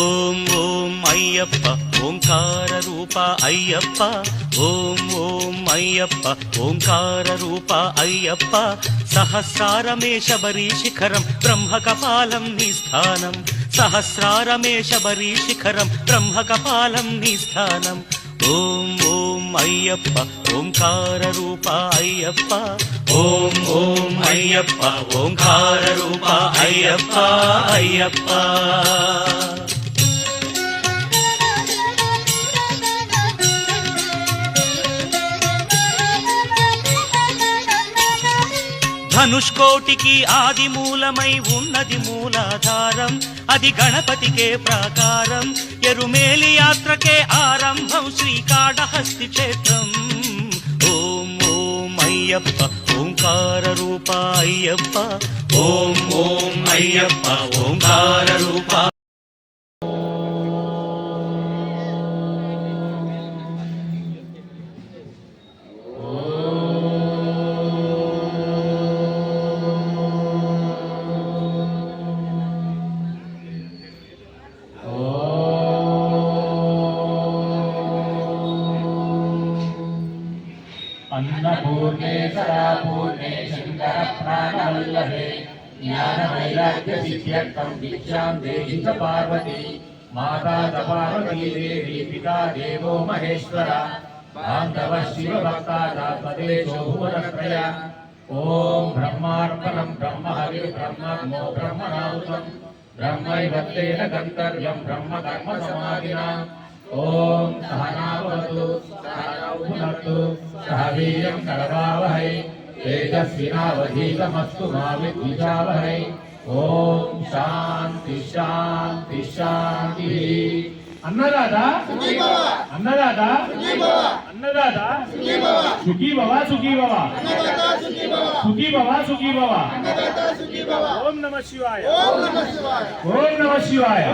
ఓం ఓం అయ్యప్ప ఓంకార రూప అయ్యప్ప. ఓం ఓం అయ్యప్ప ఓంకార రూప అయ్యప్ప. సహస్రారమే శబరి శిఖరం బ్రహ్మకపాలం నీ స్థానం. సహస్రారమే శబరి శిఖరం బ్రహ్మకపాలం నీ స్థానం. ఓం ఓం అయ్యప్ప ఓంకార రూప అయ్యప్ప. ఓం ఓం అయ్యప్ప ఓంకార రూప అయ్యప్ప అయ్యప్ప. ధనుష్కోటికి ఆది మూలమై ఉన్నది మూలాధారం. అది గణపతికే ప్రాకారం. ఎరుమేలి యాత్రకే ఆరంభం శ్రీకాళహస్తి క్షేత్రం. ఓం ఓం అయ్యప్ప ఓంకార రూప అయ్యప్ప. ఓం ఓం అయ్యప్ప ఓంకార రూప अन्नपूर्णे सदापूर्णे शङ्करप्राणवल्लभे ज्ञानवैराग्यसिद्ध्यर्थं भिक्षां देहि च पार्वती माता च पार्वती देवी पिता देवो महेश्वर बान्धवः शिवभक्तादात्मदेशो भुवनत्रय ॐ ब्रह्मार्पणं ब्रह्म हविर्ब्रह्मो ब्रह्मणाहुतं ब्रह्मैव तेन गन्तव्यं ब्रह्म कर्म समाधिना ॐ सहनावतु सहनौ भुनक्तु सह वीर्यं करवावहै तेजस्विनावधीतमस्तु मा विद्विषावहै ॐ शान्ति शान्ति शान्तिः అన్నదాదా అన్నదాదా అన్నదాదా సుఖీ భవ సుఖీ భవ సుఖీ భవ సుఖీ భవ ఓం నమ శివాయ ఓం నమ శివాయ